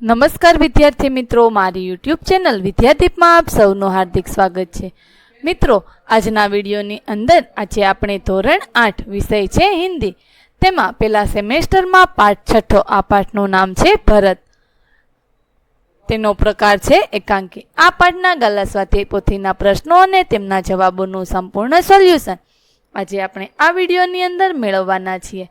નમસ્કાર વિદ્યાર્થી મિત્રો, મારી યુટ્યુબ ચેનલ વિદ્યાદીપમાં આપ સૌનું હાર્દિક સ્વાગત છે. મિત્રો, આજના વિડીયોની અંદર આજે આપણે ધોરણ આઠ વિષય છે હિન્દી. તેમાં પેલા સેમેસ્ટરમાં પાઠ છઠ્ઠો, આ પાઠનું નામ છે ભરત. તેનો પ્રકાર છે એકાંકી. આ પાઠના ગાલા સ્વાધ્યાય પોથીના પ્રશ્નો અને તેમના જવાબોનું સંપૂર્ણ સોલ્યુશન આજે આપણે આ વિડીયોની અંદર મેળવવાના છીએ.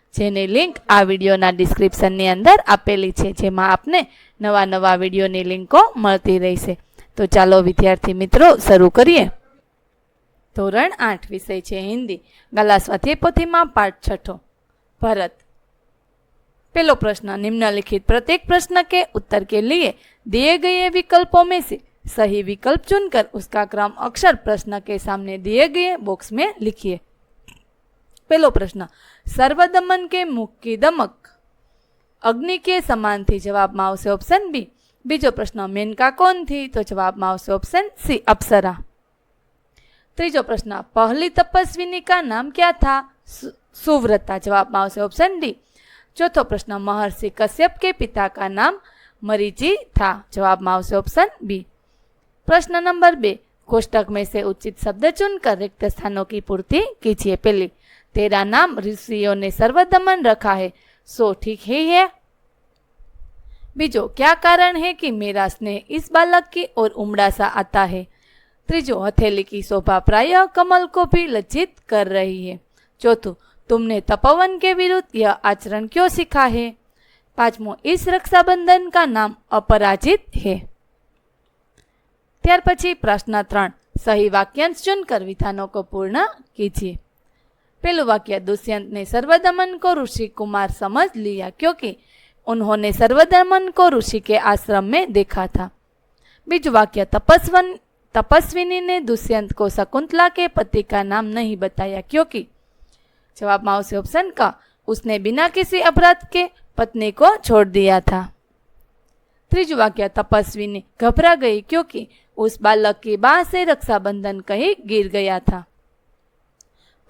જેની લિંક આ વિડીયોના ડિસ્ક્રિપ્શનની અંદર આપેલી છે જેમાં આપને નવા નવા વિડીયોની લિંકો મળતી રહેશે તો ચાલો વિદ્યાર્થી મિત્રો શરૂ કરીએ ધોરણ આઠ વિષય છે હિન્દી ગલા સ્વાધ્યાય પોથીમાં પાઠ છઠ્ઠો ભરત पहलो प्रश्न निम्नलिखित प्रत्येक प्रश्न के उत्तर के लिए दिए गए विकल्पों में से सही विकल्प चुनकर उसका क्रम अक्षर प्रश्न के सामने दिए गए बॉक्स में लिखिए पहलो प्रश्न सर्वदमन के मुख की दमक અગ્નિ કે સમાનથી જવાબમાં આવશે ઓપ્શન બી બીજો પ્રશ્ન મેનકા કોણ થી તો જવાબમાં આવશે ઓપ્શન સી અપ્સરા ત્રીજો પ્રશ્ન પહેલી તપસ્વીની કા નામ ક્યા થા સુ- સુવ્રતા જવાબમાં આવશે ઓપ્શન डी चौथो प्रश्न महर्षि कश्यप के पिता का नाम मरीचि था जवाब में आवश्य ऑप्शन बी प्रश्न नंबर बे कोष्टक में से उचित शब्द चुनकर रिक्त स्थानों की पूर्ति कीजिए पहली तेरा नाम ऋषियों ने सर्वदमन रखा है। सो ठीक ही है। बीजो, क्या कारण है कि मेरा स्नेह इस बालक की ओर उमड़ा सा आता है? त्रिजो, हथेली की शोभा प्राय कमल को भी लज्जित कर रही है। चौथो, तुमने तपोवन के विरुद्ध यह आचरण क्यों सीखा है? पांचवो इस रक्षाबंधन का नाम अपराजित है। त्यार પછી प्रश्न ત્રણ सही वाक्यांश चुनकर विधानों को पूर्ण कीजिए। पहलू वाक्य दुष्यंत ने सर्वदमन को ऋषि कुमार समझ लिया, क्योंकि उन्होंने सर्वदमन को ऋषि के आश्रम में देखा था। बीज वाक्य तपस्वन, तपस्विनी ने दुष्यंत को शकुंतला के पति का नाम नहीं बताया, क्योंकि जवाब माओ से ऑप्शन का, उसने बिना किसी अपराध के पत्नी को छोड़ दिया था। त्रिज वाक्य तपस्विनी घबरा गई, क्योंकि उस बालक की बाह से रक्षाबंधन कहीं गिर गया था।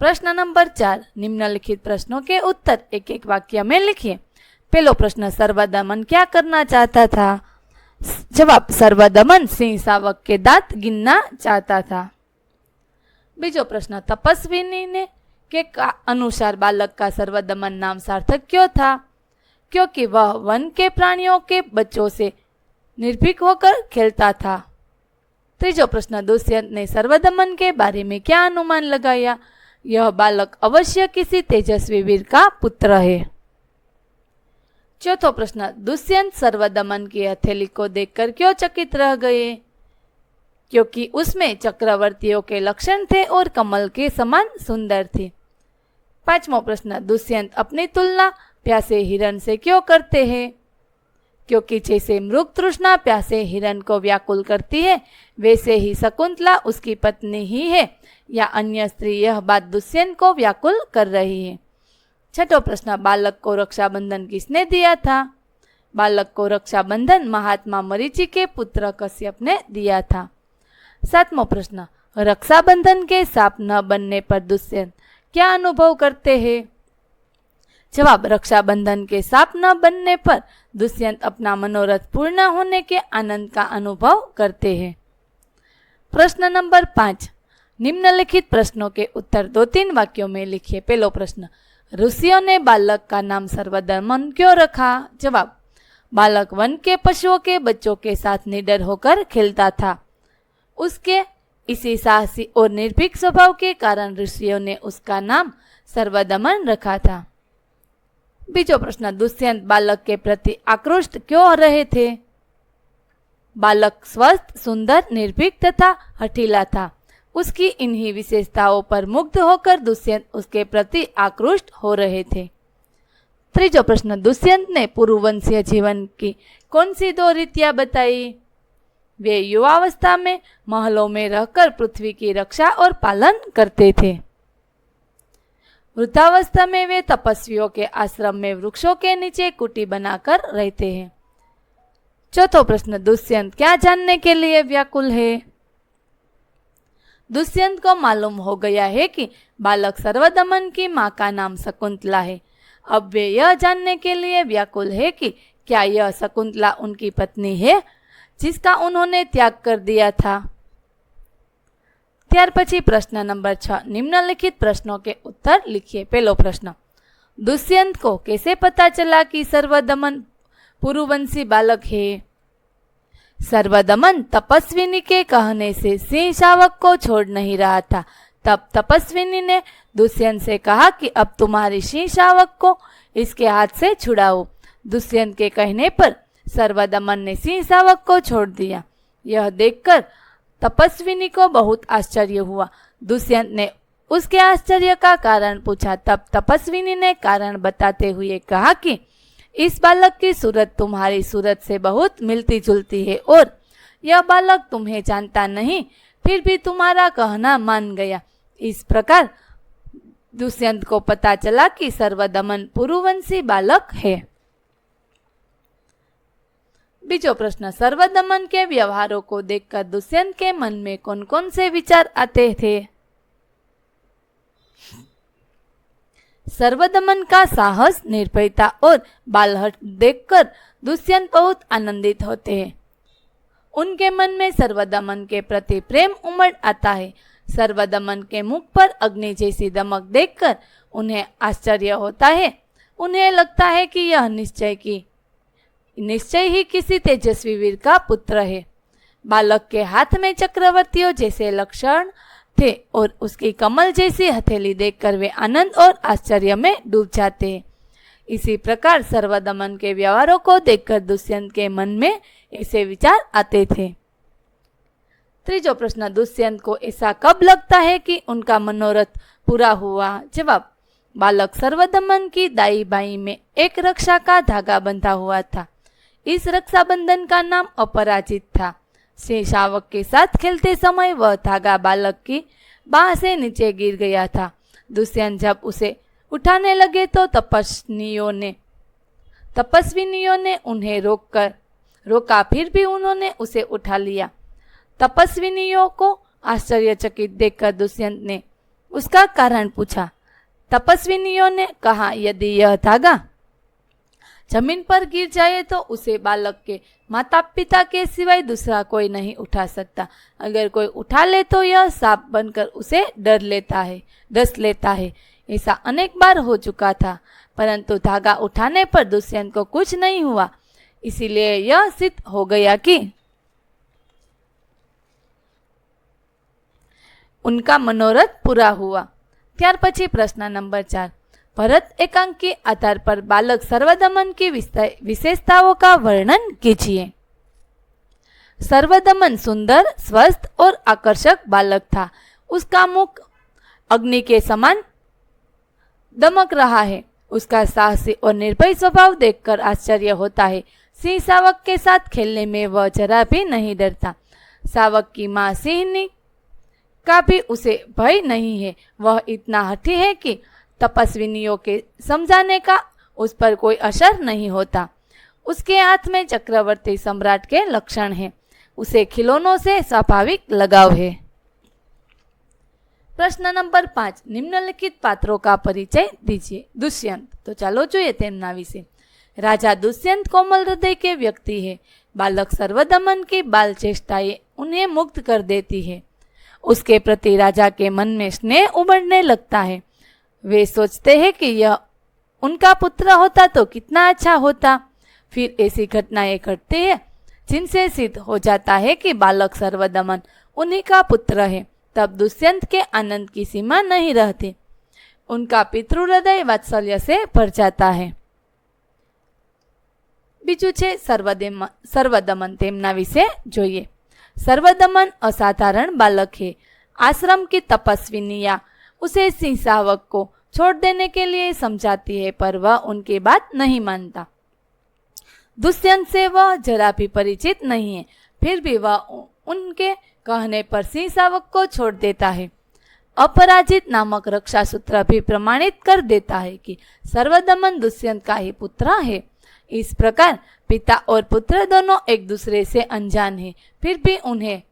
प्रश्न नंबर चार, निम्नलिखित प्रश्नों के उत्तर। एक एक वाक्य में लिखिए। पहलो प्रश्न, सर्वदमन क्या करना चाहता था? जवाब, सर्वदमन सिंह सावक के दांत गिनना चाहता था। बीजो प्रश्न, तपस्विनी ने के का अनुसार बालक का सर्वदमन नाम सार्थक क्यों था? क्योंकि वह वन के प्राणियों के बच्चों से निर्भीक होकर खेलता था। तीजो प्रश्न, दुष्यंत ने सर्वदमन के बारे में क्या अनुमान लगाया? यह बालक अवश्य किसी तेजस्वी वीर का पुत्र है। चौथो प्रश्न, दुष्यंत सर्वदमन की हथेली को देखकर क्यों चकित रह गए? क्योंकि उसमें चक्रवर्तियों के लक्षण थे और कमल के समान सुंदर थी। पांचवा प्रश्न, दुष्यंत अपनी तुलना प्यासे हिरण से क्यों करते हैं? क्योंकि जैसे मृग तृष्णा प्यासे हिरण को व्याकुल करती है, वैसे ही शकुंतला उसकी पत्नी ही है, या अन्य स्त्री यह बात दुष्यंत को व्याकुल कर रही है। छठो प्रश्न, बालक को रक्षाबंधन किसने दिया था? बालक को रक्षाबंधन महात्मा मरीचि के पुत्र कश्यप ने दिया था। सातमो प्रश्न, रक्षाबंधन के साप न बनने पर दुष्यंत क्या अनुभव करते हैं? जवाब रक्षाबंधन के साप न बनने पर दुष्यंत अपना मनोरथ पूर्ण होने के आनंद का अनुभव करते हैं। प्रश्न नंबर पाँच। निम्नलिखित प्रश्नों के उत्तर दो तीन वाक्यों में लिखिए। पहलो प्रश्न, ऋषियों ने बालक का नाम सर्वदमन क्यों रखा? जवाब, बालक वन के पशुओं के बच्चों के साथ निडर होकर खेलता था। उसके इसी साहसी और निर्भीक स्वभाव के कारण ऋषियों ने उसका नाम सर्वदमन रखा था। बीजो प्रश्न दुष्यंत बालक के प्रति आकृष्ट क्यों रहे थे बालक स्वस्थ सुंदर निर्भीक तथा हठीला था उसकी इन्हीं विशेषताओं पर मुग्ध होकर दुष्यंत उसके प्रति आकृष्ट हो रहे थे त्रीजो प्रश्न दुष्यंत ने पूर्ववंशीय जीवन की कौन सी दो रीतियाँ बताई वे युवावस्था में महलों में रहकर पृथ्वी की रक्षा और पालन करते थे वृद्धावस्था में वे तपस्वियों के आश्रम में वृक्षों के नीचे कुटी बनाकर रहते हैं। चौथो प्रश्न, दुष्यंत क्या जानने के लिए व्याकुल है? दुष्यंत को मालूम हो गया है कि बालक सर्वदमन की माँ का नाम शकुंतला है। अब वे यह जानने के लिए व्याकुल है कि क्या यह शकुंतला उनकी पत्नी है, जिसका उन्होंने त्याग कर दिया था। ત્યાર પછી પ્રશ્ન નંબર છ निम्नलिखित प्रश्नों के उत्तर लिखिए पहलो प्रश्न दुष्यंत को कैसे पता चला कि सर्वदमन पुरुवंशी बालक है सर्वदमन तपस्विनी के कहने से सिंह शावक को छोड़ नहीं रहा था तब तपस्विनी ने दुष्यंत से कहा कि अब तुम्हारी सिंह शावक को इसके हाथ से छुड़ाओ दुष्यंत के कहने पर सर्वदमन ने सिंह शावक को छोड़ दिया यह देखकर तपस्विनी को बहुत आश्चर्य हुआ। दुष्यंत ने उसके आश्चर्य का कारण पूछा। तब तपस्विनी ने कारण बताते हुए कहा कि इस बालक की सूरत तुम्हारी सूरत से बहुत मिलती जुलती है और यह बालक तुम्हें जानता नहीं, फिर भी तुम्हारा कहना मान गया। इस प्रकार दुष्यंत को पता चला कि सर्वदमन पुरुवंशी बालक है। बीजो प्रश्न सर्वदमन के व्यवहारों को देखकर दुष्यंत के मन में कौन कौन से विचार आते थे? सर्वदमन का साहस, निर्भयता और बालहट देखकर दुष्यंत बहुत आनंदित होते हैं। उनके मन में सर्वदमन के प्रति प्रेम उमड़ आता है। सर्वदमन के मुख पर अग्नि जैसी दमक देखकर उन्हें आश्चर्य होता है। उन्हें लगता है कि यह निश्चय की निश्चय ही किसी तेजस्वी वीर का पुत्र है। बालक के हाथ में चक्रवर्तियों जैसे लक्षण थे और उसकी कमल जैसी हथेली देखकर वे आनंद और आश्चर्य में डूब जाते। इसी प्रकार सर्वदमन के व्यवहारों को देखकर दुष्यंत के मन में ऐसे विचार आते थे। त्रिजो प्रश्न, दुष्यंत को ऐसा कब लगता है कि उनका मनोरथ पूरा हुआ? जवाब, बालक सर्वदमन की दाई बाई में एक रक्षा का धागा बंधा हुआ था। इस रक्षाबंधन का नाम अपराजित था। शावक के साथ खेलते समय वह धागा बालक की बाह से नीचे गिर गया था। दुष्यंत जब उसे उठाने लगे तो तपस्वियों ने, तपस्विनियों ने उन्हें रोककर रोका, फिर भी उन्होंने उसे उठा लिया। तपस्विनियों को आश्चर्यचकित देखकर दुष्यंत ने उसका कारण पूछा। तपस्विनियों ने कहा, यदि यह धागा जमीन पर गिर जाए तो उसे बालक के माता पिता के सिवाय दूसरा कोई नहीं उठा सकता अगर कोई उठा ले तो यह सांप बनकर उसे डर लेता है डस लेता है ऐसा अनेक बार हो चुका था परंतु धागा उठाने पर दुष्यंत को कुछ नहीं हुआ इसीलिए यह सिद्ध हो गया कि उनका मनोरथ पूरा हुआ ત્યાર પછી પ્રશ્ન નંબર ચાર भरत एकांक के आधार पर बालक सर्वदमन की विशेषताओं का वर्णन कीजिए सर्वदमन सुंदर स्वस्थ और आकर्षक बालक था उसका मुख अग्नि के समान दमक रहा है उसका साहसी और निर्भय स्वभाव देखकर आश्चर्य होता है सिंह सावक के साथ खेलने में वह जरा भी नहीं डरता सावक की माँ सिंह का भी उसे भय नहीं है वह इतना हठी है कि तपस्विनियों के समझाने का उस पर कोई असर नहीं होता। उसके हाथ में चक्रवर्ती सम्राट के लक्षण हैं। उसे खिलौनों से स्वाभाविक लगाव है। प्रश्न नंबर पाँच, निम्नलिखित पात्रों का परिचय दीजिए। दुष्यंत तो चलो जो તેમના विषय राजा दुष्यंत कोमल हृदय के व्यक्ति है। बालक सर्वदमन की बाल चेष्टाएँ उन्हें मुक्त कर देती है। उसके प्रति राजा के मन में स्नेह उमड़ने लगता है। वे सोचते हैं कि यह उनका पुत्र होता तो कितना अच्छा होता फिर ऐसी घटनाएं घटती है जिनसे सिद्ध हो जाता है कि बालक सर्वदमन उन्हीं का पुत्र है तब दुष्यंत के आनंद की सीमा नहीं रहती उनका पितृहृदय वात्सल्य से भर जाता है બીજું છે સર્વદમન સર્વદમન તેમના વિશે જોઈએ सर्वदमन असाधारण बालक है आश्रम की तपस्विनिया उसे सिंसावक को छोड़ देने के लिए समझाती है, पर वह उनकी बात नहीं मानता। दुष्यंत से वह जरा भी परिचित नहीं है, फिर भी वह उनके कहने पर सिंह शावक को छोड़ देता है। अपराजित नामक रक्षा सूत्र भी प्रमाणित कर देता है कि सर्वदमन दुष्यंत का ही पुत्र है। इस प्रकार पिता और पुत्र दोनों एक दूसरे से अनजान हैं, फिर भी उन्हें,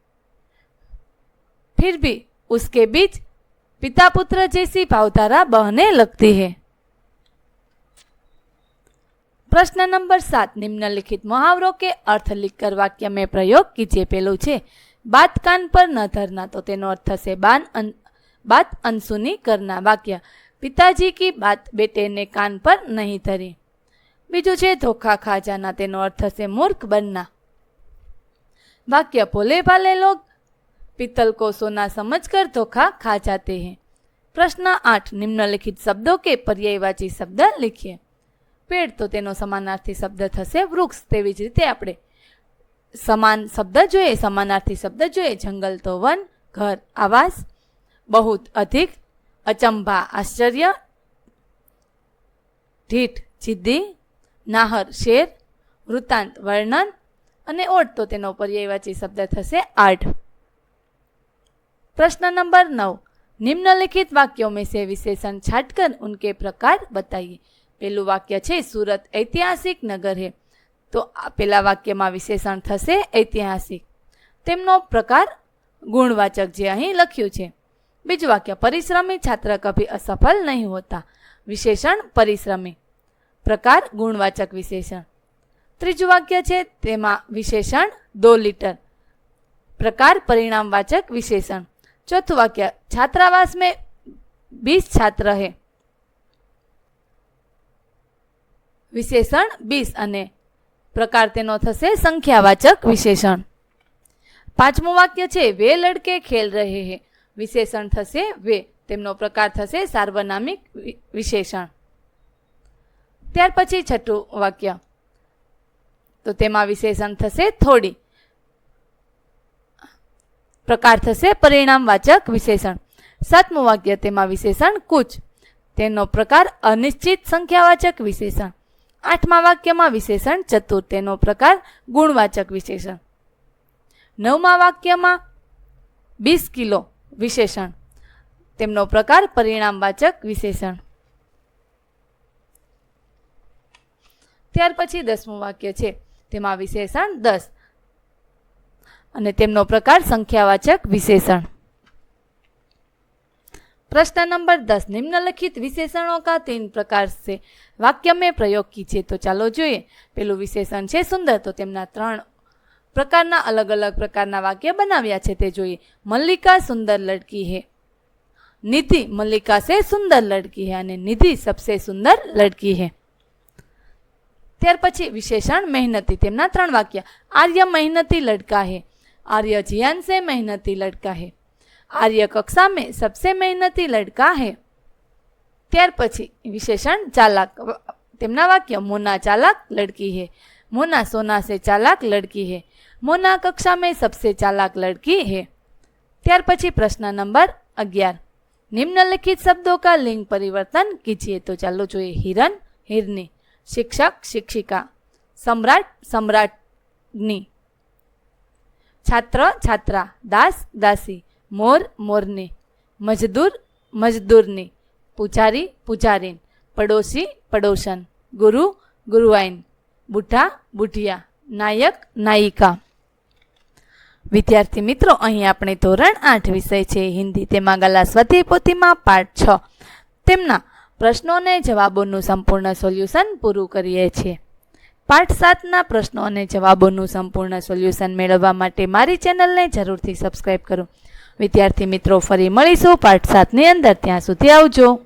फिर भी उसके बीच पिता पुत्र जैसी भावधारा बहने लगती है प्रश्न नंबर सात निम्नलिखित मुहावरों के अर्थ लिखकर वाक्य में प्रयोग कीजिए પેલું છે બાત કાન પર ન ધરના તો તેનો અર્થ થશે બાન અન- बात अनसुनी करना वाक्य पिताजी की बात बेटे ने कान पर नहीं धरी બીજું છે ધોખા ખા જાના તેનો અર્થ થશે મૂર્ખ બનના वाक्य भोले भाले लोग पीतल को सोना समझकर धोखा खा जाते हैं प्रश्न आठ निम्नलिखित शब्दों के पर्यायवाची शब्द लिखिए પેડ તો તેનો સમાનાર્થી શબ્દ થશે વૃક્ષ તેવી જ રીતે આપણે સમાન શબ્દ જોઈએ સમાનાર્થી શબ્દ જોઈએ જંગલ તો વન ઘર આવાસ બહુત અધિક અચંભા આશ્ચર્ય ઢીઠ જિદ્દી નાહર શેર વૃત્તાંત વર્ણન અને ઓટ તો તેનો પર્યાયવાચી શબ્દ થશે આઠ प्रश्न नंबर नौ निम्नलिखित वाक्यों में से विशेषण छाटकर उनके प्रकार बताइए પેલું વાક્ય છે સુરત ઐતિહાસિક નગર હે તો આ પેલા વાક્યમાં વિશેષણ થશે ઐતિહાસિક તેમનો પ્રકાર ગુણવાચક જે અહીં લખ્યું છે બીજું વાક્ય પરિશ્રમી છાત્ર કભી અસફળ નહીં હોતા વિશેષણ પરિશ્રમી પ્રકાર ગુણવાચક વિશેષણ ત્રીજું વાક્ય છે તેમાં વિશેષણ દો લીટર प्रकार परिणामवाचक विशेषण चौथું वाक्य छात्रावास में बीस छात्र है વિશેષણ બીસ અને પ્રકાર તેનો થશે સંખ્યાવાચક વિશેષણ પાંચમું વાક્ય છે વે લડકે ખેલ રહે હે વિશેષણ થશે વે તેમનો પ્રકાર થશે સાર્વનામિક વિ- વિશેષણ ત્યાર પછી છઠ્ઠું વાક્ય તો તેમાં વિશેષણ થશે થોડી પ્રકાર થશે પરિણામવાચક વિશેષણ. સાતમું વાક્ય તેમાં વિશેષણ કુચ. તેનો પ્રકાર અનિશ્ચિત સંખ્યાવાચક વિશેષણ. આઠમા વાક્યમાં વિશેષણ ચતુર. તેનો પ્રકાર ગુણવાચક વિશેષણ. નવમા વાક્યમાં વીસ કિલો વિશેષણ. તેમનો પ્રકાર પરિણામવાચક વિશેષણ. ત્યાર પછી દસમું વાક્ય છે. તેમાં વિશેષણ દસ. અને તેમનો પ્રકાર સંખ્યાવાચક વિશેષણ. પ્રશ્ન નંબર દસ, નિમ્નલિખિત વિશેષણો કા તીન પ્રકાર છે વાક્ય મેં પ્રયોગ કી છે? તો ચાલો જોઈએ. પેલું વિશેષણ છે સુંદર, તો તેમના ત્રણ પ્રકારના અલગ અલગ પ્રકારના વાક્ય બનાવ્યા છે તે જોઈએ. મલ્લિકા સુંદર લડકી હે. નિધિ મલ્લિકા સે સુંદર લડકી હે અને નિધિ સબસે સુંદર લડકી હે. ત્યાર પછી વિશેષણ મહેનતી, તેમના ત્રણ વાક્ય. આર્ય મહેનતી લડકા હે. आर्य जियान से मेहनती लड़का है आर्य कक्षा में सबसे मेहनती लड़का है ત્યાર પછી વિશેષણ ચાલાક વ- તેમના વાક્ય મોના ચાલાક લડકી है मोना सोना से चालाक लड़की है मोना कक्षा में सबसे चालाक लड़की है ત્યાર પછી પ્રશ્ન નંબર અગિયાર નિમ્નલિખિત શબ્દો का लिंग परिवर्तन कीजिए तो ચાલો જોઈએ હિરન હિરની શિક્ષક શિક્ષિકા સમ્રાટ સમ્રાટની છાત્ર, છાત્રા, દાસ, દાસી, મોર, મોરની, મજદૂર, મજદૂરની, પૂજારી, પૂજારીન, પડોશી, પડોશન, ગુરુ ગુરુઆઈન બુઢા, બુઢિયા, નાયક, નાયિકા. વિદ્યાર્થી મિત્રો, અહીં આપણે ધોરણ આઠ વિષય છે, હિન્દી, તેમાં ગલા સ્વતી પોથીમાં પાઠ છ. તેમના પ્રશ્નો અને જવાબોનું સંપૂર્ણ સોલ્યુશન પૂરું કરીએ છીએ. પાઠ સાતના પ્રશ્નો અને જવાબોનું સંપૂર્ણ સોલ્યુશન મેળવવા માટે મારી ચેનલને જરૂરથી સબસ્ક્રાઈબ કરો. વિદ્યાર્થી મિત્રો, ફરી મળીશું પાઠ સાતની અંદર. ત્યાં સુધી આવજો.